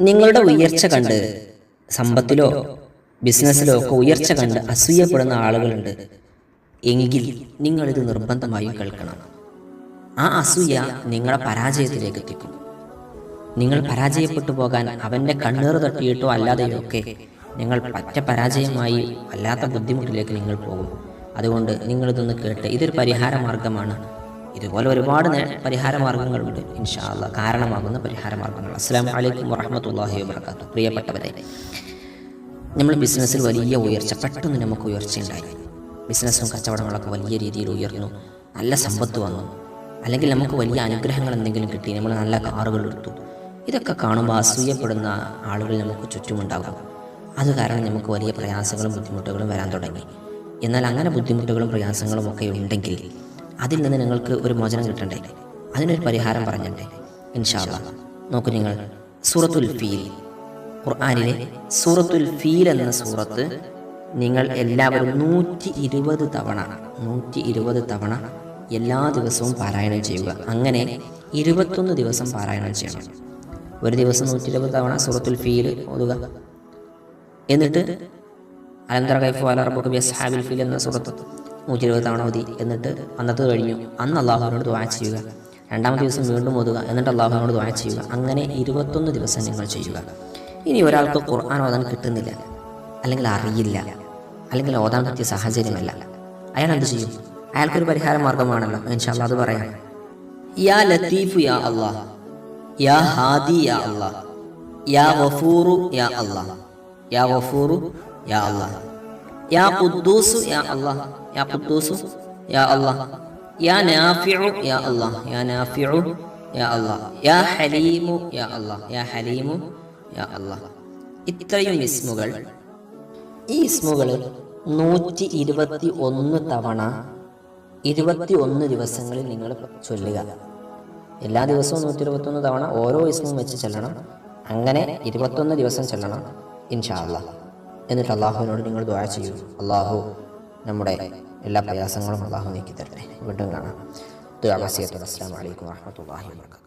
നിങ്ങളുടെ ഉയർച്ച കണ്ട് സമ്പത്തിലോ ബിസിനസ്സിലോ ഒക്കെ ഉയർച്ച കണ്ട് അസൂയപ്പെടുന്ന ആളുകളുണ്ട്. എങ്കിൽ നിങ്ങളിത് നിർബന്ധമായും കേൾക്കണം. ആ അസൂയ നിങ്ങളെ പരാജയത്തിലേക്ക് എത്തിക്കും. നിങ്ങൾ പരാജയപ്പെട്ടു പോകാൻ അവന്റെ കണ്ണീർ തട്ടിയിട്ടോ അല്ലാതെയോ ഒക്കെ നിങ്ങൾ പറ്റ പരാജയമായി അല്ലാത്ത ബുദ്ധിമുട്ടിലേക്ക് നിങ്ങൾ പോകും. അതുകൊണ്ട് നിങ്ങളിതൊന്ന് കേട്ട് ഇതൊരു പരിഹാര മാർഗമാണ് ഇതുപോലെ ഒരുപാട് പരിഹാര മാർഗങ്ങളുണ്ട് ഇൻഷാല്ല കാരണമാകുന്ന പരിഹാര മാർഗങ്ങൾ അസ്സാം വലൈക്കും വറഹമത്തല്ലാഹി വാത്തു പ്രിയപ്പെട്ടവരെ നമ്മൾ ബിസിനസ്സിൽ വലിയ ഉയർച്ച പെട്ടെന്ന് നമുക്ക് ഉയർച്ച ഉണ്ടായി ബിസിനസ്സും കച്ചവടങ്ങളൊക്കെ വലിയ രീതിയിൽ ഉയർന്നു. നല്ല സമ്പത്ത് വന്നു. അല്ലെങ്കിൽ നമുക്ക് വലിയ അനുഗ്രഹങ്ങൾ എന്തെങ്കിലും കിട്ടി. നമ്മൾ നല്ല കാറുകൾ എടുത്തു. ഇതൊക്കെ കാണുമ്പോൾ അസൂയപ്പെടുന്ന ആളുകൾ നമുക്ക് ചുറ്റുമുണ്ടാകും. അത് കാരണം നമുക്ക് വലിയ പ്രയാസങ്ങളും ബുദ്ധിമുട്ടുകളും വരാൻ തുടങ്ങി. എന്നാൽ അങ്ങനെ ബുദ്ധിമുട്ടുകളും പ്രയാസങ്ങളും ഒക്കെ ഉണ്ടെങ്കിൽ അതിൽ നിന്ന് നിങ്ങൾക്ക് ഒരു മോചനം കിട്ടണ്ടേ? അതിനൊരു പരിഹാരം പറഞ്ഞണ്ടേ ഇൻഷാല്ല നോക്കൂ നിങ്ങൾ സൂറത്തുൽ ഫീൽ. ഖുർആാനിലെ സൂറത്തുൽ ഫീൽ എന്ന സൂറത്ത് നിങ്ങൾ എല്ലാവരും നൂറ്റി ഇരുപത് തവണ നൂറ്റി ഇരുപത് തവണ എല്ലാ ദിവസവും പാരായണം ചെയ്യുക. അങ്ങനെ ഇരുപത്തൊന്ന് ദിവസം പാരായണം ചെയ്യണം. ഒരു ദിവസം നൂറ്റി ഇരുപത് തവണ സൂറത്തുൽ ഫീൽ ഓതുക. എന്നിട്ട് അലന്തറ കൈഫ് അലറബുക്ക് ബിസ്ഹാബിൽ ഫീൽ എന്ന സൂറത്ത്. നൂറ്റി തവണ മതി എന്നിട്ട് അന്നത്തത് കഴിഞ്ഞു. അന്ന് അള്ളാഹുവിനോട് ദ്വാ ചെയ്യുക. രണ്ടാമത്തെ ദിവസം വീണ്ടും ഓതുക. എന്നിട്ട് അള്ളാഹുവിനോട് ദ്വാ ചെയ്യുക. അങ്ങനെ ഇരുപത്തൊന്ന് ദിവസം നിങ്ങൾ ചെയ്യുക. ഇനി ഒരാൾക്ക് ഖുർആൻ ഓതാൻ കിട്ടുന്നില്ല. അല്ലെങ്കിൽ അറിയില്ല. അല്ലെങ്കിൽ ഓതാൻ പറ്റിയ സാഹചര്യമല്ല. അയാൾ എന്ത് ചെയ്യും? അയാൾക്കൊരു പരിഹാര മാർഗമാണല്ലോ ഇൻഷാല്ല അത് പറയാം. യാ ലത്തീഫു യാ അള്ളാഹ് യാ ഹാദി യാ അള്ളാഹ് യാ വഫൂറു യാ അള്ളാഹ് യാ വഫൂറു യാ അള്ളാഹ് യാ ഖുദ്ദൂസു യാ അല്ലാഹ്. യാ ഖുദ്ദൂസു യാ അല്ലാഹ്. യാ നാഫിഉ യാ അല്ലാഹ്. യാ നാഫിഉ യാ അല്ലാഹ്. യാ ഹലീമു യാ അല്ലാഹ്. യാ ഹലീമു യാ അല്ലാഹ്. ഇത്രയും ഇസ്മുകൾ. ഈ ഇസ്മുകൾ നൂറ്റി ഇരുപത്തി ഒന്ന് തവണ ഇരുപത്തി ഒന്ന് ദിവസങ്ങളിൽ നിങ്ങൾ ചൊല്ലുക. എല്ലാ ദിവസവും നൂറ്റി ഇരുപത്തൊന്ന് തവണ ഓരോ ഇസ്മും വെച്ച് ചെല്ലണം. അങ്ങനെ ഇരുപത്തൊന്ന് ദിവസം ചെല്ലണം ഇൻഷാ അള്ളാഹ് എന്നിട്ട് അള്ളാഹുവിനോട് നിങ്ങൾ ദ്വാ ചെയ്യൂ. അള്ളാഹു നമ്മുടെ എല്ലാ പ്രയാസങ്ങളും അള്ളാഹു നീക്കി തരട്ടെ. വീണ്ടും കാണാം. വസിയത്തുൽ അസ്സലാമു അലൈക്കും വറഹ്മത്തുള്ളാഹി വബറകാതുഹു.